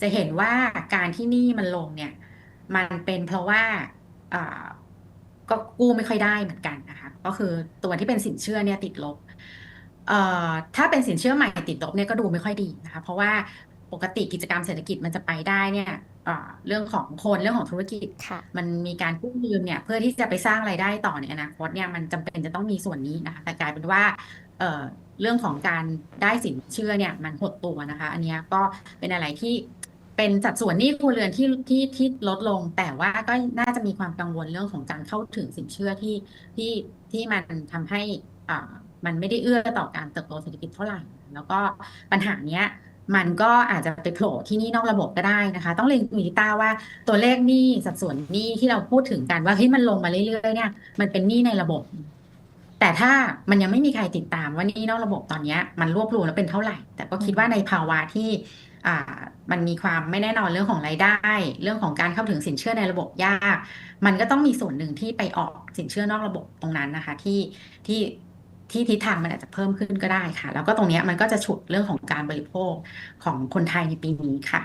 จะเห็นว่าการที่หนี้มันลงเนี่ย มันเป็นเพราะว่าอ่าก็กู้ไม่ค่อยได้เหมือนกันนะคะ ก็คือตัวที่เป็นสินเชื่อเนี่ยติดลบเอ่อถ้าเป็นสินเชื่อใหม่ติดลบเนี่ยก็ดูไม่ค่อยดีนะคะ เพราะว่าปกติกิจกรรมเศรษฐกิจมันจะไปได้เนี่ยเอ่อเรื่องของคนเรื่องของธุรกิจค่ะมันมีการกู้ยืมเนี่ยเพื่อที่จะไปสร้างรายได้ต่อในอนาคตเนี่ยมันจำเป็นจะต้องมีส่วนนี้นะคะแต่กลายเป็นว่าเอ่อเรื่องของการได้สินเชื่อเนี่ยมันหดตัวนะคะ อันเนี้ยก็เป็นอะไรที่ เป็นสัดส่วนหนี้ครัวเรือนที่ที่ที่ลดลง แต่ว่าก็น่าจะมีความกังวลเรื่องของการเข้าถึงสินเชื่อที่ที่ที่มันทำให้อ่ามันไม่ได้เอื้อต่อการเติบโตเศรษฐกิจเท่าไหร่ แล้วก็ปัญหาเนี้ยมันก็อาจจะไปโผล่ที่นี่นอกระบบก็ได้นะคะ ต้องเรียนคุณลิต้าว่าตัวเลขหนี้สัดส่วนหนี้ที่เราพูดถึงกันว่าเฮ้ยมันลงมาเรื่อยๆเนี่ยมันเป็นหนี้ในระบบ แต่ถ้ามันยังไม่มีใครติดตามว่านี้นอกระบบตอนนี้มันรวบรวมแล้วเป็นเท่าไหร่ แต่ก็คิดว่าในภาวะที่ มันมีความไม่แน่นอนเรื่องของรายได้ เรื่องของการเข้าถึงสินเชื่อในระบบยาก มันก็ต้องมีส่วนหนึ่งที่ไปออกสินเชื่อนอกระบบตรงนั้นนะคะ ที่ที่ที่ทิศทางมันอาจจะเพิ่มขึ้นก็ได้ค่ะ แล้วก็ตรงนี้มันก็จะฉุดเรื่องของการบริโภคของคนไทยในปีนี้ค่ะ